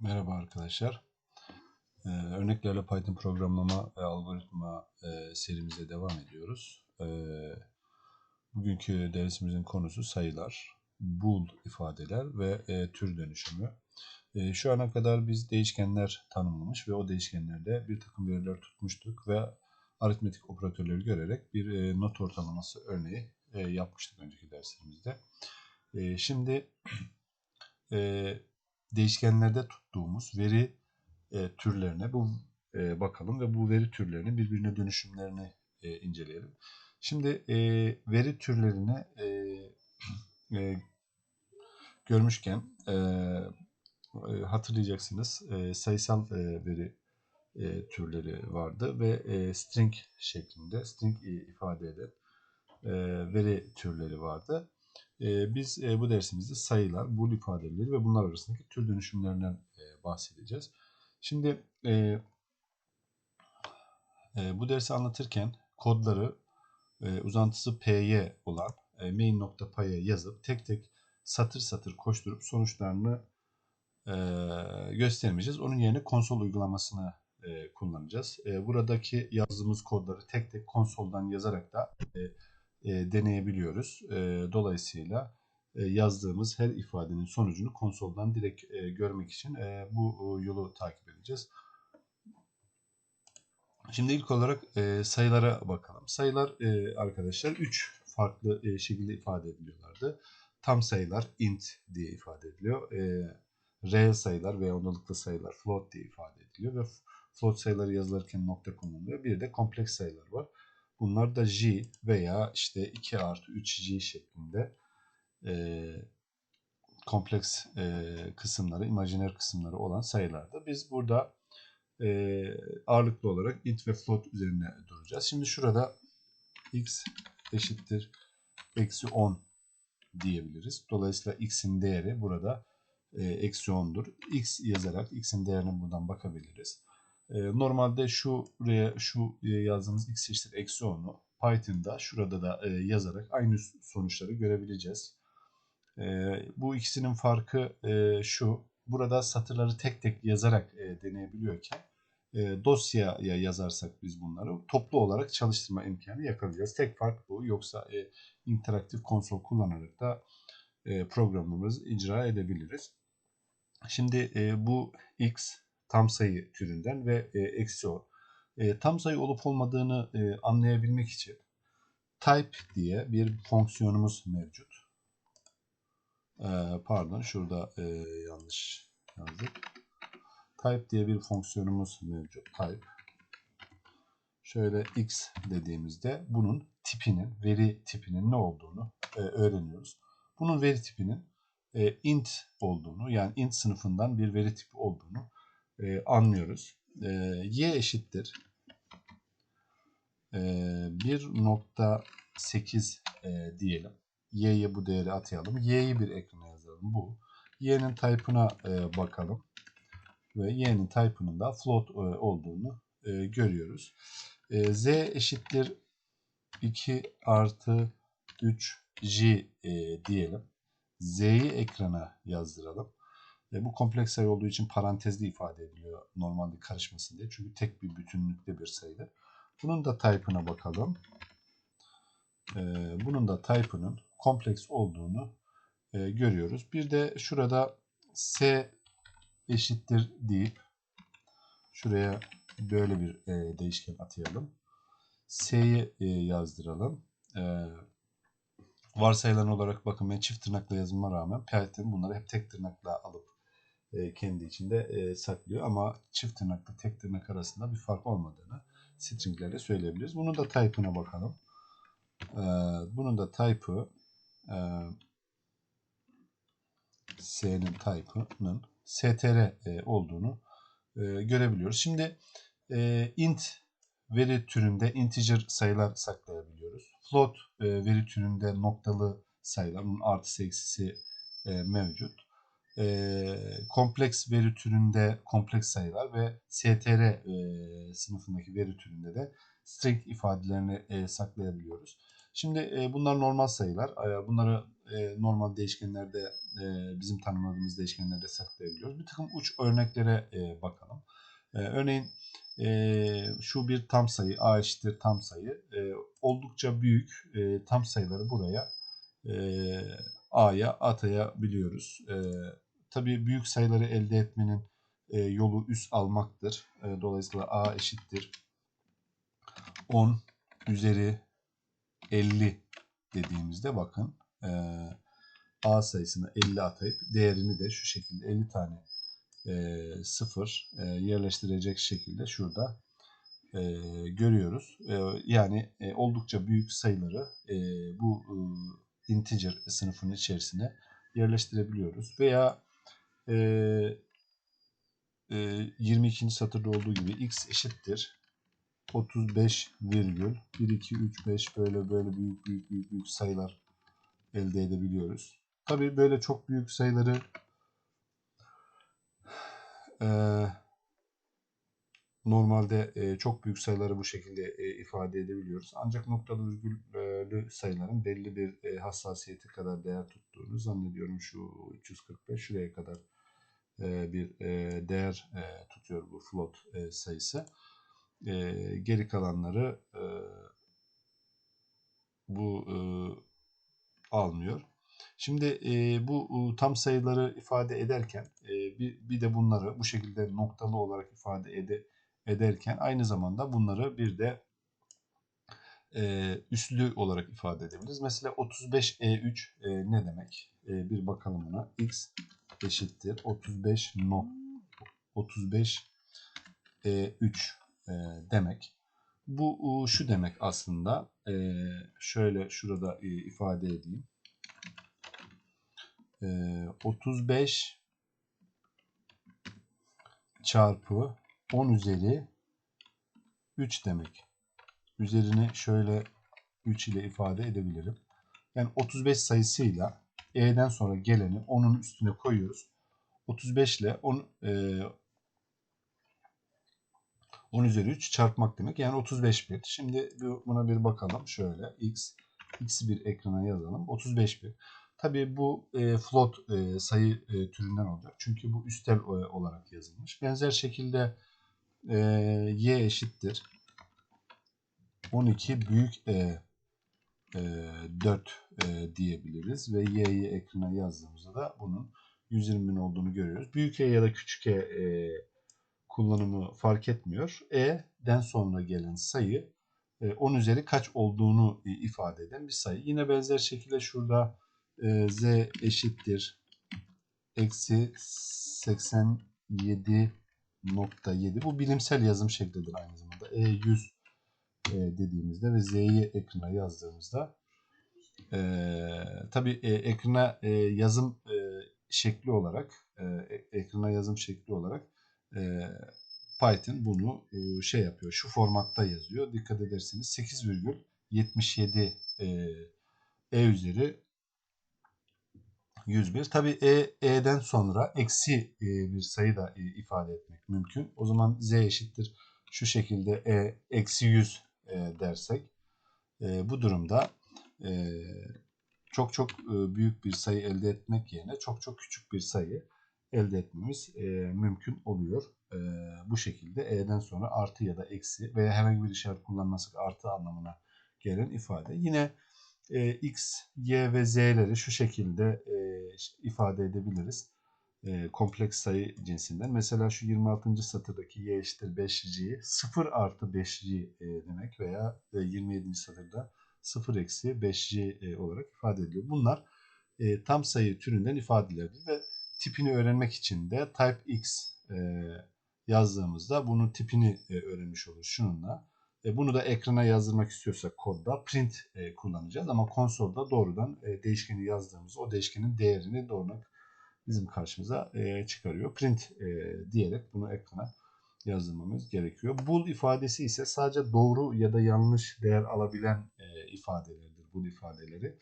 Merhaba arkadaşlar. Ee, örneklerle Python programlama ve algoritma e, serimize devam ediyoruz. Ee, bugünkü dersimizin konusu sayılar, bool ifadeler ve e, tür dönüşümü. E, şu ana kadar biz değişkenler tanımlamış ve o değişkenlerde bir takım veriler tutmuştuk ve aritmetik operatörleri görerek bir e, not ortalaması örneği e, yapmıştık önceki derslerimizde. E, şimdi e, değişkenlerde tuttuğumuz veri e, türlerine bu e, bakalım ve bu veri türlerinin birbirine dönüşümlerini e, inceleyelim. Şimdi e, veri türlerini e, e, görmüşken e, e, hatırlayacaksınız e, sayısal e, veri e, türleri vardı ve e, string şeklinde string ifade eden e, veri türleri vardı. E, biz e, bu dersimizde sayılar, bool ifadeleri ve bunlar arasındaki tür dönüşümlerinden e, bahsedeceğiz. Şimdi e, bu dersi anlatırken kodları uzantısı py olan e, main.py'e yazıp tek tek satır satır koşturup sonuçlarını göstermeyeceğiz. Onun yerine konsol uygulamasını kullanacağız. Buradaki yazdığımız kodları tek tek konsoldan yazarak da e, e, deneyebiliyoruz. E, dolayısıyla e, yazdığımız her ifadenin sonucunu konsoldan direkt e, görmek için e, bu e, yolu takip edeceğiz. Şimdi ilk olarak e, sayılara bakalım. Sayılar e, arkadaşlar 3 farklı e, şekilde ifade ediliyorlardı. Tam sayılar int diye ifade ediliyor. E, reel sayılar veya ondalıklı sayılar float diye ifade ediliyor ve float sayıları yazılırken nokta kullanılıyor. Bir de kompleks sayılar var. Bunlar da j veya işte 2 artı 3j şeklinde e, kompleks e, kısımları, imajiner kısımları olan sayılarda. Biz burada e, ağırlıklı olarak int ve float üzerine duracağız. Şimdi şurada x eşittir eksi 10 diyebiliriz. Dolayısıyla x'in değeri burada e, eksi 10'dur. x yazarak x'in değerine buradan bakabiliriz. E, normalde şuraya şu e, yazdığımız x eşittir eksi 10'u Python'da şurada da e, yazarak aynı sonuçları görebileceğiz. E, bu ikisinin farkı e, şu. Burada satırları tek tek yazarak e, deneyebiliyorken e, dosyaya yazarsak biz bunları toplu olarak çalıştırma imkanı yakalayacağız. Tek fark bu. Yoksa e, interaktif konsol kullanarak da e, programımızı icra edebiliriz. Şimdi e, bu x tam sayı türünden ve e, eksi o. E, tam sayı olup olmadığını e, anlayabilmek için type diye bir fonksiyonumuz mevcut. E, pardon şurada e, yanlış yazdık. Type diye bir fonksiyonumuz mevcut. Type. Şöyle x dediğimizde bunun tipinin, veri tipinin ne olduğunu e, öğreniyoruz. Bunun veri tipinin e, int olduğunu yani int sınıfından bir veri tipi olduğunu e, anlıyoruz. E, y eşittir e, 1.8 e, diyelim. y'ye bu değeri atayalım. y'yi bir ekrana yazalım. Bu. y'nin type'ına e, bakalım. Ve y'nin type'ının da float e, olduğunu e, görüyoruz. E, z eşittir 2 artı 3 j e, diyelim. z'yi ekrana yazdıralım. E, bu kompleks sayı olduğu için parantezli ifade ediliyor normalde karışmasın diye. Çünkü tek bir bütünlükte bir sayıdır. Bunun da type'ına bakalım. E, bunun da type'ının kompleks olduğunu e, görüyoruz. Bir de şurada s eşittir deyip şuraya böyle bir e, değişken atayalım. s'yi e, yazdıralım. E, varsayılan olarak bakın ben çift tırnakla yazmama rağmen Python bunları hep tek tırnakla alıp e, kendi içinde e, saklıyor. Ama çift tırnakla tek tırnak arasında bir fark olmadığını stringlerle söyleyebiliriz. Bunun da type'ına bakalım. E, bunun da type'ı s'nin type'ının str olduğunu görebiliyoruz. Şimdi int veri türünde integer sayılar saklayabiliyoruz. Float veri türünde noktalı sayılar, bunun artısı eksisi mevcut e, kompleks veri türünde kompleks sayılar ve str e, sınıfındaki veri türünde de string ifadelerini e, saklayabiliyoruz. Şimdi e, bunlar normal sayılar. E, bunları e, normal değişkenlerde e, bizim tanımladığımız değişkenlerde saklayabiliyoruz. Bir takım uç örneklere e, bakalım. E, örneğin e, şu bir tam sayı a eşittir tam sayı. E, oldukça büyük e, tam sayıları buraya e, a'ya atayabiliyoruz. E, tabii büyük sayıları elde etmenin e, yolu üst almaktır. E, dolayısıyla a eşittir 10 üzeri 50 dediğimizde bakın e, a sayısına 50 atayıp değerini de şu şekilde 50 tane e, sıfır e, yerleştirecek şekilde şurada e, görüyoruz. E, yani e, oldukça büyük sayıları e, bu e, integer sınıfının içerisine yerleştirebiliyoruz. Veya e, e, 22. satırda olduğu gibi x eşittir 35 virgül 1 2 3 5 böyle böyle büyük büyük büyük büyük sayılar elde edebiliyoruz. Tabii böyle çok büyük sayıları e, normalde e, çok büyük sayıları bu şekilde e, ifade edebiliyoruz. Ancak noktalı virgüllü sayıların belli bir e, hassasiyeti kadar değer tuttuğunu zannediyorum. Şu 345 şuraya kadar e, bir e, değer e, tutuyor bu float sayısı. Geri kalanları bu almıyor. Şimdi bu tam sayıları ifade ederken bir, de bunları bu şekilde noktalı olarak ifade ede, ederken aynı zamanda bunları bir de üslü olarak ifade edebiliriz. Mesela 35E3 e, ne demek? Bir bakalım buna. X eşittir 35 no 35 E3 e, demek. Bu şu demek aslında. E, şöyle şurada e, ifade edeyim. 35 çarpı 10 üzeri 3 demek. Üzerini şöyle 3 ile ifade edebilirim. Yani 35 sayısıyla e'den sonra geleni onun üstüne koyuyoruz. 35 ile 10, e, 10 üzeri 3 çarpmak demek. Yani 35 bit. Şimdi buna bir bakalım. Şöyle x x'i bir ekrana yazalım. 35 bit. Tabii bu e, float e, sayı e, türünden olacak. Çünkü bu üstel e, olarak yazılmış. Benzer şekilde e, y eşittir 12 büyük e, e 4 e, diyebiliriz ve y'yi ekrana yazdığımızda da bunun 120 bin olduğunu görüyoruz. Büyük e ya da küçük e, e kullanımı fark etmiyor. E'den sonra gelen sayı e, 10 üzeri kaç olduğunu e, ifade eden bir sayı. Yine benzer şekilde şurada e, z eşittir eksi 87.7 bu bilimsel yazım şeklidir aynı zamanda e100 e, dediğimizde ve z'yi ekrana yazdığımızda e, tabi e, ekrana e, yazım e, şekli olarak e, ekrana yazım şekli olarak e, Python bunu e, şey yapıyor şu formatta yazıyor dikkat ederseniz 8,77 e, e üzeri 101. Tabi e, e'den sonra eksi e, bir sayı da e, ifade etmek mümkün. O zaman z eşittir şu şekilde e eksi 100 e, dersek e, bu durumda e, çok çok büyük bir sayı elde etmek yerine çok çok küçük bir sayı elde etmemiz mümkün oluyor. Bu şekilde e'den sonra artı ya da eksi veya herhangi bir işaret kullanmasak artı anlamına gelen ifade. Yine x, y ve z'leri şu şekilde ifade edebiliriz. E, kompleks sayı cinsinden. Mesela şu 26. satırdaki y eşittir 5c 0 artı 5c e, demek veya e, 27. satırda 0 eksi 5c e, olarak ifade ediliyor. Bunlar e, tam sayı türünden ifadelerdir ve tipini öğrenmek için de type x e, yazdığımızda bunun tipini e, öğrenmiş oluruz şununla. E, bunu da ekrana yazdırmak istiyorsak kodda print e, kullanacağız ama konsolda doğrudan e, değişkeni yazdığımız o değişkenin değerini doğrudan bizim karşımıza e, çıkarıyor. Print e, diyerek bunu ekrana yazdırmamız gerekiyor. Bool ifadesi ise sadece doğru ya da yanlış değer alabilen e, ifadelerdir bool ifadeleri.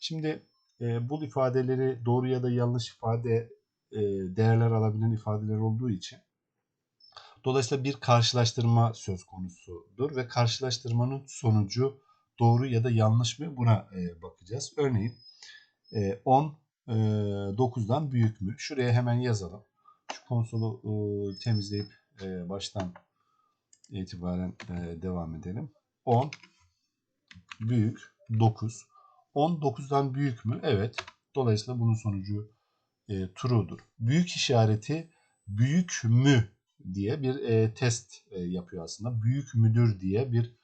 Şimdi e, bool ifadeleri doğru ya da yanlış ifade e, değerler alabilen ifadeler olduğu için Dolayısıyla bir karşılaştırma söz konusudur ve karşılaştırmanın sonucu doğru ya da yanlış mı buna e, bakacağız. Örneğin e, 10 e, 9'dan büyük mü? Şuraya hemen yazalım. Şu konsolu e, temizleyip e, baştan itibaren e, devam edelim. 10 büyük 9. 10 9'dan büyük mü? Evet. Dolayısıyla bunun sonucu e, true'dur. Büyük işareti büyük mü diye bir e, test e, yapıyor aslında. Büyük müdür diye bir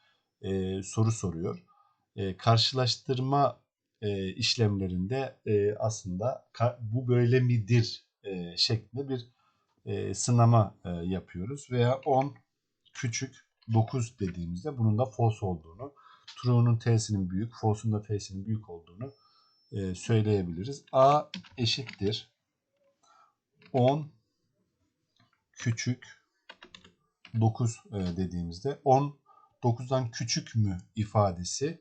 e, soru soruyor. E, karşılaştırma e, işlemlerinde e, aslında bu böyle midir e, şeklinde bir e, sınama e, yapıyoruz. Veya 10 küçük 9 dediğimizde bunun da false olduğunu, true'nun t'sinin büyük, false'un da t'sinin büyük olduğunu e, söyleyebiliriz. A eşittir 10 küçük 9 e, dediğimizde 10 9'dan küçük mü ifadesi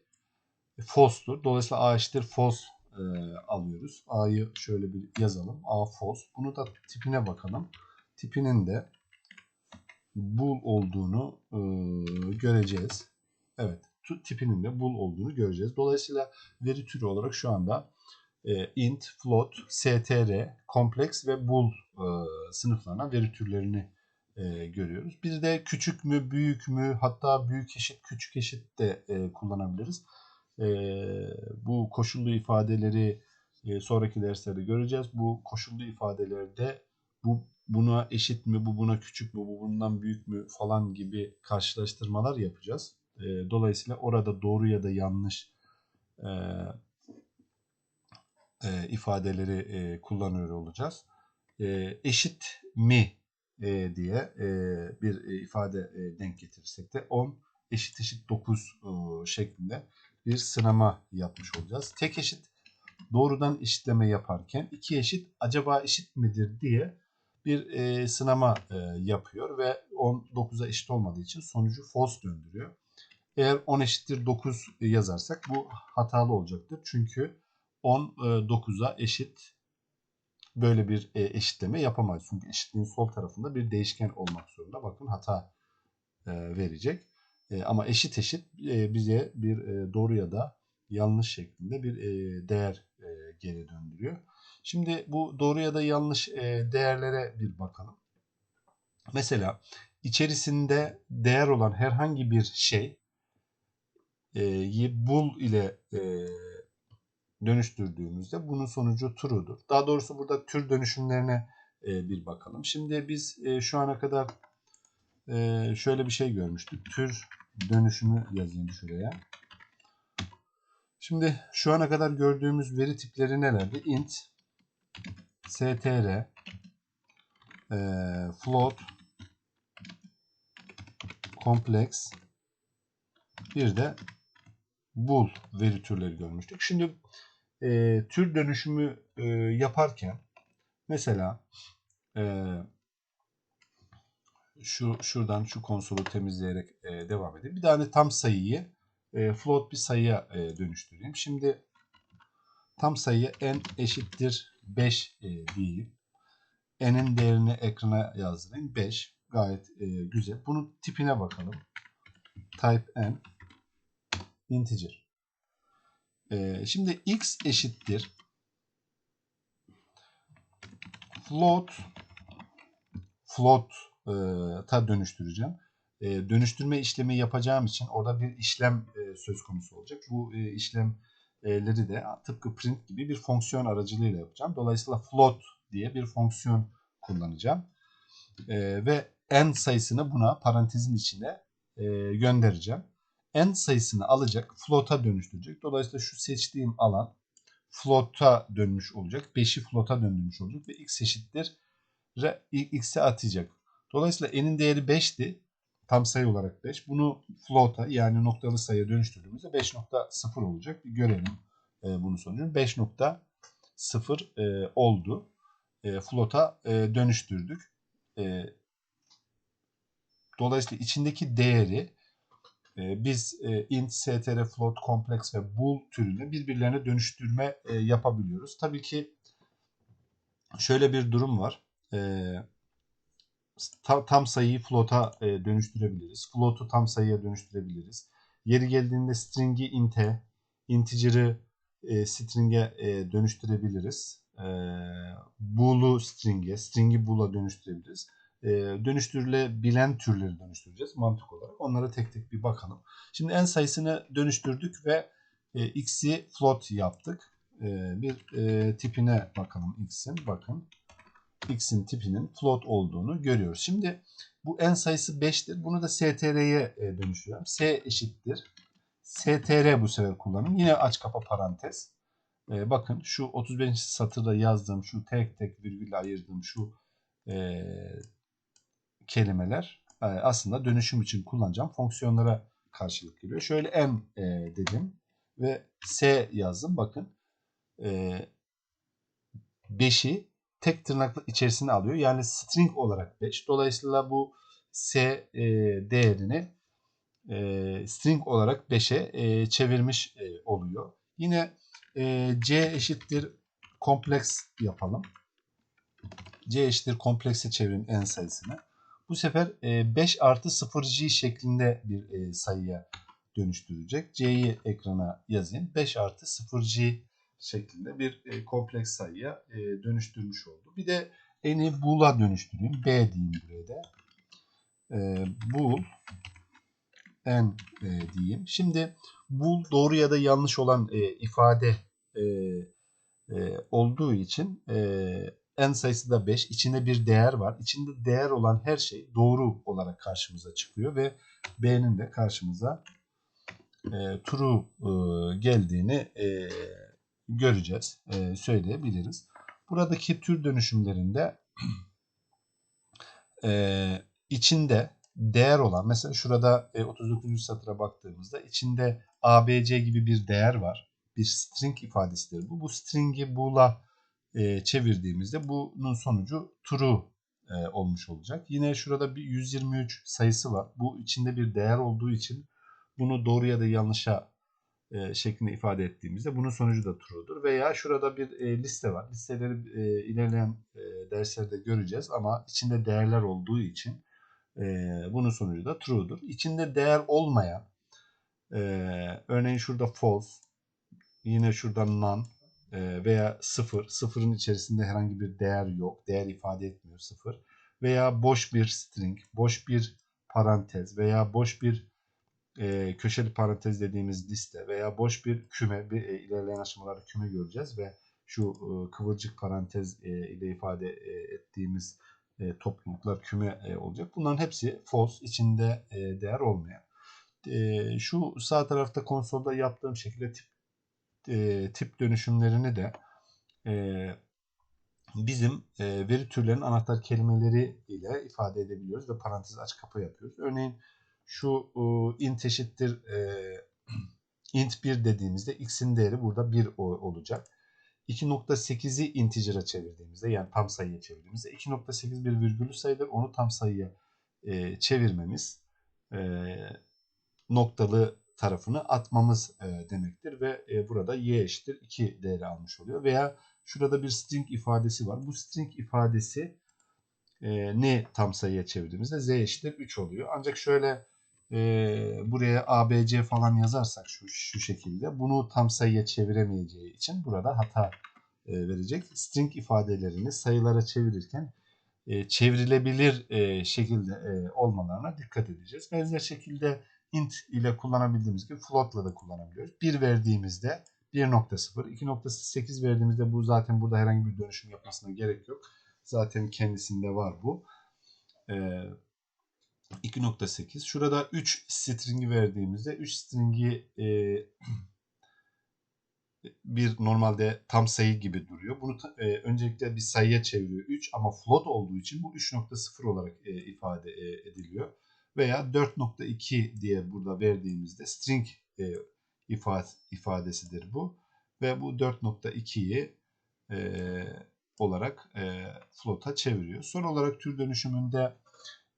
false'tur. Dolayısıyla A eşittir false e, alıyoruz. A'yı şöyle bir yazalım. A false. Bunu da tipine bakalım. Tipinin de bool olduğunu e, göreceğiz. Evet. Tipinin de bool olduğunu göreceğiz. Dolayısıyla veri türü olarak şu anda e, int, float, str, kompleks ve bool e, sınıflarına veri türlerini e, görüyoruz. Bir de küçük mü, büyük mü, hatta büyük eşit, küçük eşit de e, kullanabiliriz. E, bu koşullu ifadeleri e, sonraki derslerde göreceğiz. Bu koşullu ifadelerde bu buna eşit mi, bu buna küçük mü, bu bundan büyük mü falan gibi karşılaştırmalar yapacağız. E, dolayısıyla orada doğru ya da yanlış e, e, ifadeleri e, kullanıyor olacağız. E, eşit mi e, diye e, bir e, ifade e, denk getirirsek de 10 eşit eşit 9 e, şeklinde bir sınama yapmış olacağız. Tek eşit doğrudan eşitleme yaparken iki eşit acaba eşit midir diye bir e, sınama e, yapıyor ve 10 9'a eşit olmadığı için sonucu false döndürüyor. Eğer 10 eşittir 9 yazarsak bu hatalı olacaktır. Çünkü 10 e, 9'a eşit böyle bir e, eşitleme yapamayız. Çünkü eşitliğin sol tarafında bir değişken olmak zorunda. Bakın hata e, verecek. E, ama eşit eşit e, bize bir e, doğru ya da yanlış şeklinde bir e, değer geri döndürüyor. Şimdi bu doğru ya da yanlış değerlere bir bakalım. Mesela içerisinde değer olan herhangi bir şey bul ile dönüştürdüğümüzde bunun sonucu true'dur. Daha doğrusu burada tür dönüşümlerine bir bakalım. Şimdi biz şu ana kadar e, şöyle bir şey görmüştük. Tür dönüşümü yazayım şuraya. Şimdi şu ana kadar gördüğümüz veri tipleri nelerdi? int, str, e, float, kompleks, bir de bool veri türleri görmüştük. Şimdi e, tür dönüşümü e, yaparken mesela e, şu şuradan şu konsolu temizleyerek e, devam edeyim. Bir tane tam sayıyı e, float bir sayıya e, dönüştüreyim. Şimdi tam sayıya n eşittir 5 e, diyeyim. n'in değerini ekrana yazdırayım. 5 gayet e, güzel. Bunun tipine bakalım. Type n integer. Ee, şimdi x eşittir float float e, ta dönüştüreceğim. E, dönüştürme işlemi yapacağım için orada bir işlem e, söz konusu olacak. Bu e, işlemleri de tıpkı print gibi bir fonksiyon aracılığıyla yapacağım. Dolayısıyla float diye bir fonksiyon kullanacağım. E, ve n sayısını buna parantezin içine e, göndereceğim n sayısını alacak, float'a dönüştürecek. Dolayısıyla şu seçtiğim alan float'a dönmüş olacak. 5'i float'a döndürmüş olacak ve x eşittir x'e atacak. Dolayısıyla n'in değeri 5'ti. Tam sayı olarak 5. Bunu float'a yani noktalı sayıya dönüştürdüğümüzde 5.0 olacak. Bir görelim e, bunun sonucunu. 5.0 e, oldu. E, float'a e, dönüştürdük. E, dolayısıyla içindeki değeri ee, biz e, int, str, float, kompleks ve bool türünü birbirlerine dönüştürme e, yapabiliyoruz. Tabii ki şöyle bir durum var. Tam sayıyı float'a e, dönüştürebiliriz. Float'u tam sayıya dönüştürebiliriz. Yeri geldiğinde string'i int'e, integer'ı e, string'e e, dönüştürebiliriz. E, bool'u string'e, string'i bool'a dönüştürebiliriz. E, dönüştürülebilen türleri dönüştüreceğiz mantık olarak. Onlara tek tek bir bakalım. Şimdi en sayısını dönüştürdük ve e, x'i float yaptık. E, bir e, tipine bakalım x'in. Bakın x'in tipinin float olduğunu görüyoruz. Şimdi bu en sayısı 5'tir. Bunu da str'ye e, dönüştürüyorum. s eşittir. str bu sefer kullanım. Yine aç kapa parantez. E, bakın şu 35. satırda yazdığım şu tek tek virgülle ayırdığım şu e, kelimeler e, aslında dönüşüm için kullanacağım fonksiyonlara karşılık geliyor. Şöyle m e, dedim ve s yazdım. Bakın e, 5'i tek tırnaklı içerisine alıyor. Yani string olarak 5. Dolayısıyla bu s e, değerini e, string olarak 5'e e, çevirmiş e, oluyor. Yine e, c eşittir kompleks yapalım. c eşittir komplekse çevirin en sayısını. Bu sefer e, 5 artı 0g şeklinde bir e, sayıya dönüştürecek. c'yi ekrana yazayım. 5 artı 0g şeklinde bir e, kompleks sayıya e, dönüştürmüş oldu. Bir de n'i bool'a dönüştüreyim. b diyeyim buraya da. E, bool n e, diyeyim. Şimdi bool doğru ya da yanlış olan e, ifade e, e, olduğu için e, n sayısı da 5. İçinde bir değer var. İçinde değer olan her şey doğru olarak karşımıza çıkıyor ve b'nin de karşımıza e, true e, geldiğini e, göreceğiz, e, söyleyebiliriz. Buradaki tür dönüşümlerinde e, içinde değer olan, mesela şurada e, 39. satıra baktığımızda içinde abc gibi bir değer var. Bir string ifadesidir bu. Bu string'i bool'a e, çevirdiğimizde bunun sonucu true e, olmuş olacak. Yine şurada bir 123 sayısı var. Bu içinde bir değer olduğu için bunu doğru ya da yanlışa e, şeklinde ifade ettiğimizde bunun sonucu da true'dur. Veya şurada bir e, liste var. Listeleri e, ilerleyen e, derslerde göreceğiz ama içinde değerler olduğu için e, bunun sonucu da true'dur. İçinde değer olmayan e, örneğin şurada false yine şurada none e, veya sıfır. Sıfırın içerisinde herhangi bir değer yok. Değer ifade etmiyor sıfır. Veya boş bir string, boş bir parantez veya boş bir e, köşeli parantez dediğimiz liste veya boş bir küme, bir e, ilerleyen aşamalarda küme göreceğiz ve şu e, kıvırcık parantez e, ile ifade e, ettiğimiz e, topluluklar küme e, olacak. Bunların hepsi false, içinde e, değer olmayan. E, şu sağ tarafta konsolda yaptığım şekilde tip e, tip dönüşümlerini de e, bizim e, veri türlerinin anahtar kelimeleri ile ifade edebiliyoruz ve parantez aç kapa yapıyoruz. Örneğin şu e, int eşittir e, int 1 dediğimizde x'in değeri burada 1 olacak. 2.8'i integer'a çevirdiğimizde yani tam sayıya çevirdiğimizde 2.8 bir virgülü sayıdır. Onu tam sayıya e, çevirmemiz e, noktalı tarafını atmamız e, demektir ve e, burada y eşittir 2 değeri almış oluyor. Veya şurada bir string ifadesi var. Bu string ifadesi e, ne tam sayıya çevirdiğimizde z eşittir 3 oluyor. Ancak şöyle e, buraya abc falan yazarsak şu, şu şekilde bunu tam sayıya çeviremeyeceği için burada hata e, verecek. String ifadelerini sayılara çevirirken e, çevrilebilir e, şekilde e, olmalarına dikkat edeceğiz. Benzer şekilde int ile kullanabildiğimiz gibi float'la da kullanabiliyoruz. 1 verdiğimizde 1.0, 2.8 verdiğimizde bu zaten burada herhangi bir dönüşüm yapmasına gerek yok. Zaten kendisinde var bu. Ee, 2.8. Şurada 3 stringi verdiğimizde 3 stringi e, bir normalde tam sayı gibi duruyor. Bunu e, öncelikle bir sayıya çeviriyor 3 ama float olduğu için bu 3.0 olarak e, ifade e, ediliyor. Veya 4.2 diye burada verdiğimizde string e, ifade, ifadesidir bu. Ve bu 4.2'yi e, olarak e, float'a çeviriyor. Son olarak tür dönüşümünde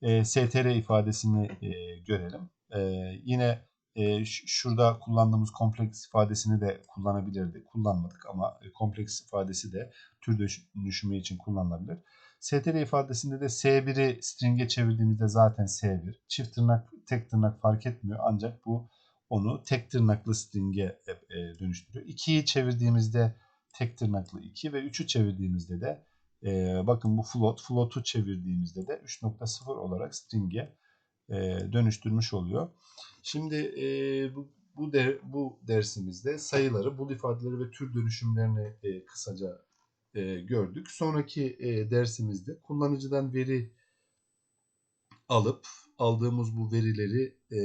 e, str ifadesini e, görelim. E, yine e, şurada kullandığımız kompleks ifadesini de kullanabilirdik. Kullanmadık ama e, kompleks ifadesi de tür dönüşümü için kullanılabilir. str ifadesinde de S1'i string'e çevirdiğimizde zaten S1. Çift tırnak, tek tırnak fark etmiyor. Ancak bu onu tek tırnaklı string'e e, e, dönüştürüyor. 2'yi çevirdiğimizde tek tırnaklı 2 ve 3'ü çevirdiğimizde de e, bakın bu float, float'u çevirdiğimizde de 3.0 olarak string'e e, dönüştürmüş oluyor. Şimdi e, bu, bu, de, bu dersimizde sayıları, bul ifadeleri ve tür dönüşümlerini e, kısaca e, gördük. Sonraki e, dersimizde kullanıcıdan veri alıp aldığımız bu verileri e,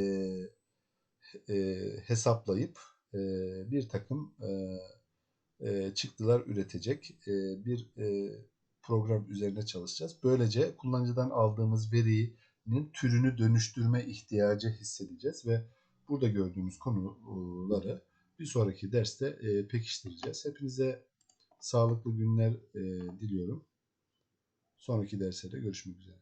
e, hesaplayıp e, bir takım e, e, çıktılar üretecek e, bir e, program üzerine çalışacağız. Böylece kullanıcıdan aldığımız verinin türünü dönüştürme ihtiyacı hissedeceğiz ve burada gördüğümüz konuları bir sonraki derste e, pekiştireceğiz. Hepinize sağlıklı günler e, diliyorum. Sonraki derslerde görüşmek üzere.